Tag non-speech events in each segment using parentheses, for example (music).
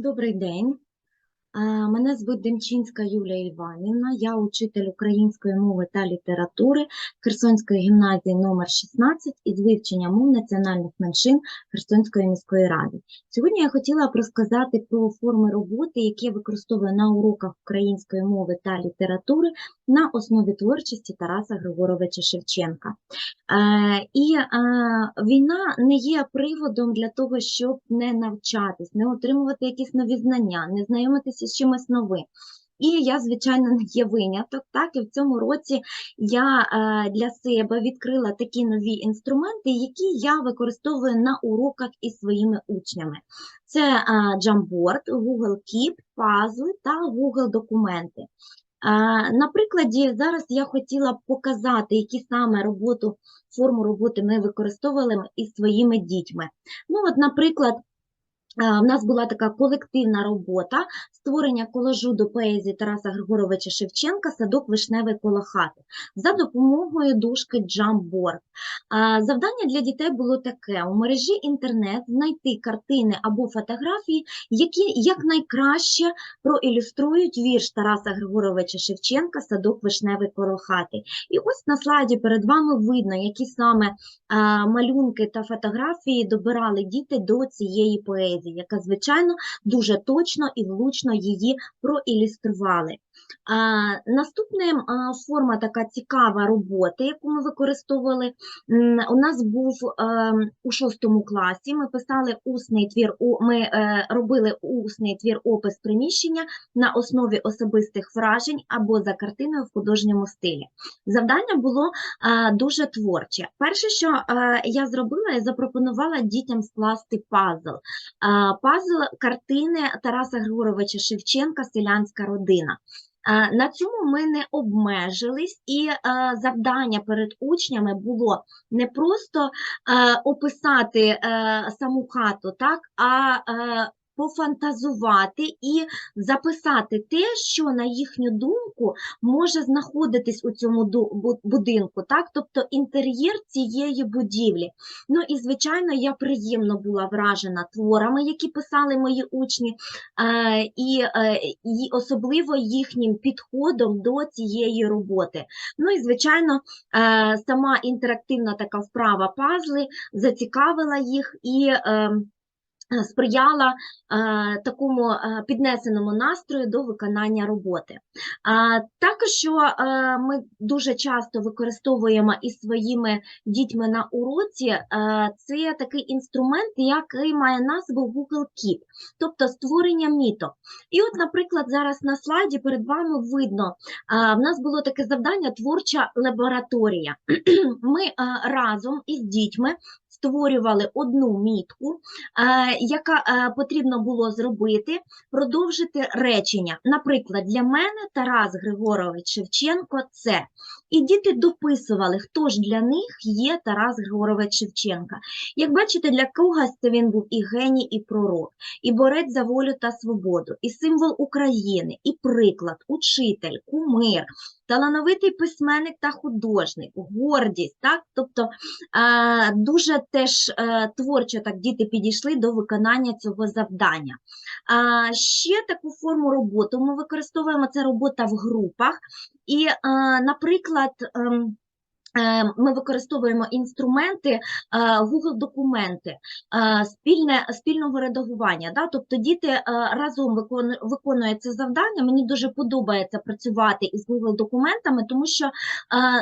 Добрий день. Мене звуть Демчинська Юлія Іванівна. Я учитель української мови та літератури Херсонської гімназії номер 16 із вивчення мов національних меншин Херсонської міської ради. Сьогодні я хотіла б розказати про форми роботи, які я використовую на уроках української мови та літератури на основі творчості Тараса Григоровича Шевченка. Е, І е, війна не є приводом для того, щоб не навчатись, не отримувати якісь нові знання, не знайомитися з чимось новим. І я, звичайно, не є виняток. Так, і в цьому році я е, для себе відкрила такі нові інструменти, які я використовую на уроках із своїми учнями. Це е, Jamboard, Google Keep, пазли та Google документи. Е, На прикладі зараз я хотіла б показати, які саме роботу, форму роботи ми використовували із своїми дітьми. Ну, от, наприклад, в нас була така колективна робота створення колажу до поезії Тараса Григоровича Шевченка Садок вишневий коло хати за допомогою дужки Jamboard. Завдання для дітей було таке: у мережі інтернет знайти картини або фотографії, які якнайкраще проілюструють вірш Тараса Григоровича Шевченка Садок вишневий коло хати. І ось на слайді перед вами видно, які саме малюнки та фотографії добирали діти до цієї поезії, яка, звичайно, дуже точно і влучно її проілюстрували. Наступна форма така цікава роботи, яку ми використовували, у нас був е, у шостому класі. Ми писали усний твір, ми е, робили усний твір опис приміщення на основі особистих вражень або за картиною в художньому стилі. Завдання було е, дуже творче. Перше, що е, я зробила, я запропонувала дітям скласти пазл. Пазл картини Тараса Григоровича Шевченка Селянська родина. На цьому ми не обмежились, і е, завдання перед учнями було не просто е, описати е, саму хату, так, а пофантазувати і записати те, що, на їхню думку, може знаходитись у цьому будинку, так, тобто інтер'єр цієї будівлі. Ну і, звичайно, я приємно була вражена творами, які писали мої учні, е, і, е, і особливо їхнім підходом до цієї роботи. Ну і, звичайно, е, сама інтерактивна така вправа пазли зацікавила їх і. Сприяла е, такому е, піднесеному настрою до виконання роботи. Також що е, ми дуже часто використовуємо із своїми дітьми на уроці, це такий інструмент, який має назву Google Keep, тобто створення міток. І от, наприклад, зараз на слайді перед вами видно, в нас було таке завдання творча лабораторія. (clears throat) Ми разом із дітьми створювали одну мітку, е, яка е, потрібно було зробити, продовжити речення. Наприклад, для мене Тарас Григорович Шевченко це. І діти дописували, хто ж для них є Тарас Григорович Шевченка. Як бачите, для когось це він був і геній, і пророк, і борець за волю та свободу, і символ України, і приклад, учитель, кумир, талановитий письменник та художник, гордість. Так? Тобто дуже теж е, творчо так діти підійшли до виконання цього завдання. Ще таку форму роботи ми використовуємо це робота в групах. І, наприклад, ем, е, ми використовуємо інструменти е, Google документи е, спільне, спільного редагування. Да? Тобто діти е, разом викону- виконують це завдання. Мені дуже подобається працювати із Google документами, тому що, е,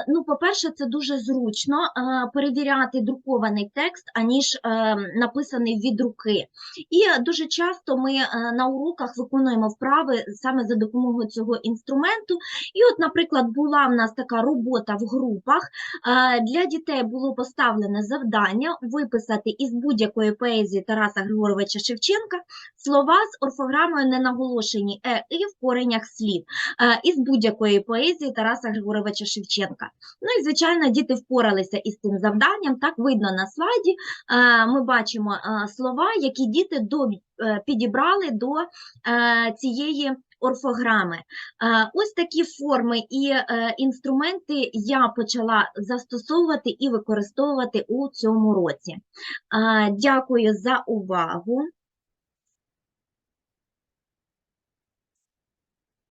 ну, по-перше, це дуже зручно е, перевіряти друкований текст, аніж е, написаний від руки. І дуже часто ми е, на уроках виконуємо вправи саме за допомогою цього інструменту. І, от, наприклад, була в нас така робота в групах. Для дітей було поставлене завдання виписати із будь-якої поезії Тараса Григоровича Шевченка слова з орфограмою ненаголошені е і в коренях слів е, із будь-якої поезії Тараса Григоровича Шевченка. Ну і звичайно, діти впоралися із цим завданням. Так видно на слайді. Е, Ми бачимо е, слова, які діти до, підібрали до цієї орфограми. Ось такі форми і е, інструменти я почала застосовувати і використовувати у цьому році. Дякую за увагу.